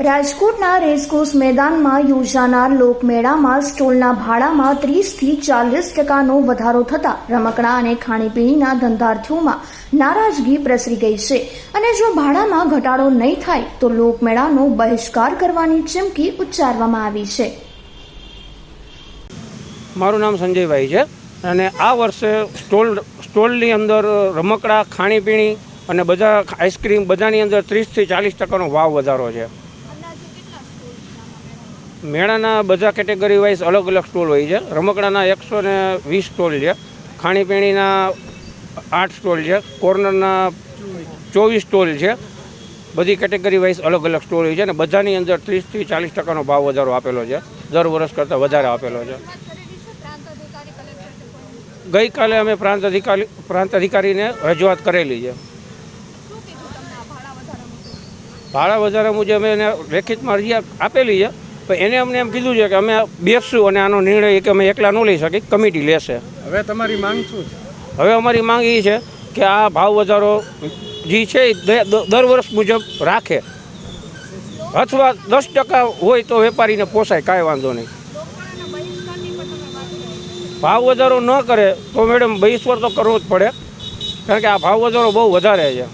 રાજકોટના રેસકોર્સ મેદાનમાં યોજાનાર લોકમેળામાં સ્ટોલના ભાડામાં ત્રીસથી ચાલીસ ટકાનો વધારો થતાં રમકડા અને ખાણીપીણીના ધંધાર્થીઓમાં નારાજગી પ્રસરી ગઈ છે. અને જો ભાડામાં ઘટાડો નહીં થાય, તો લોકમેળાનો બહિષ્કાર કરવાની ચીમકી ઉચ્ચારવામાં આવી છે. મારું નામ સંજયભાઈ છે અને આ વર્ષે સ્ટોલ, સ્ટોલની અંદર રમકડા, ખાણીપીણી અને બધા આઈસ્ક્રીમ બધાની અંદર ત્રીસથી ચાલીસ ટકાનો ભાવ વધારો છે. મેળાના બધા કેટેગરી વાઇઝ અલગ અલગ સ્ટોલ હોય છે. રમકડાના એકસો ને વીસ સ્ટોલ છે. ખાણીપીણીના આઠ સ્ટોલ છે. કોર્નરના ચોવીસ સ્ટોલ છે. બધી કેટેગરી વાઇઝ અલગ અલગ સ્ટોલ હોય છે અને બધાની અંદર ત્રીસથી ચાલીસ ટકાનો ભાવ વધારો આપેલો છે. દર વર્ષ કરતાં વધારે આપેલો છે. ગઈકાલે અમે પ્રાંત અધિકારી, પ્રાંત અધિકારીને રજૂઆત કરેલી છે. ભાડા વધારા મુજબ એને લેખિતમાં અરજી આપેલી છે. પણ એને અમને એમ કીધું છે કે અમે બેસશું અને આનો નિર્ણય કે અમે એકલા ન લઈ શકીએ કમિટી લેશે. હવે તમારી માંગ શું છે? હવે અમારી માંગ એ છે કે આ ભાવ વધારો જે છે એ દર વર્ષ મુજબ રાખે. અથવા દસ ટકા હોય તો વેપારીને પોસાય કાંઈ વાંધો નહીં. ભાવ વધારો ન કરે તો મેડમ બહિષ્કાર તો કરવો જ પડે. કારણ કે આ ભાવ વધારો બહુ વધારે છે.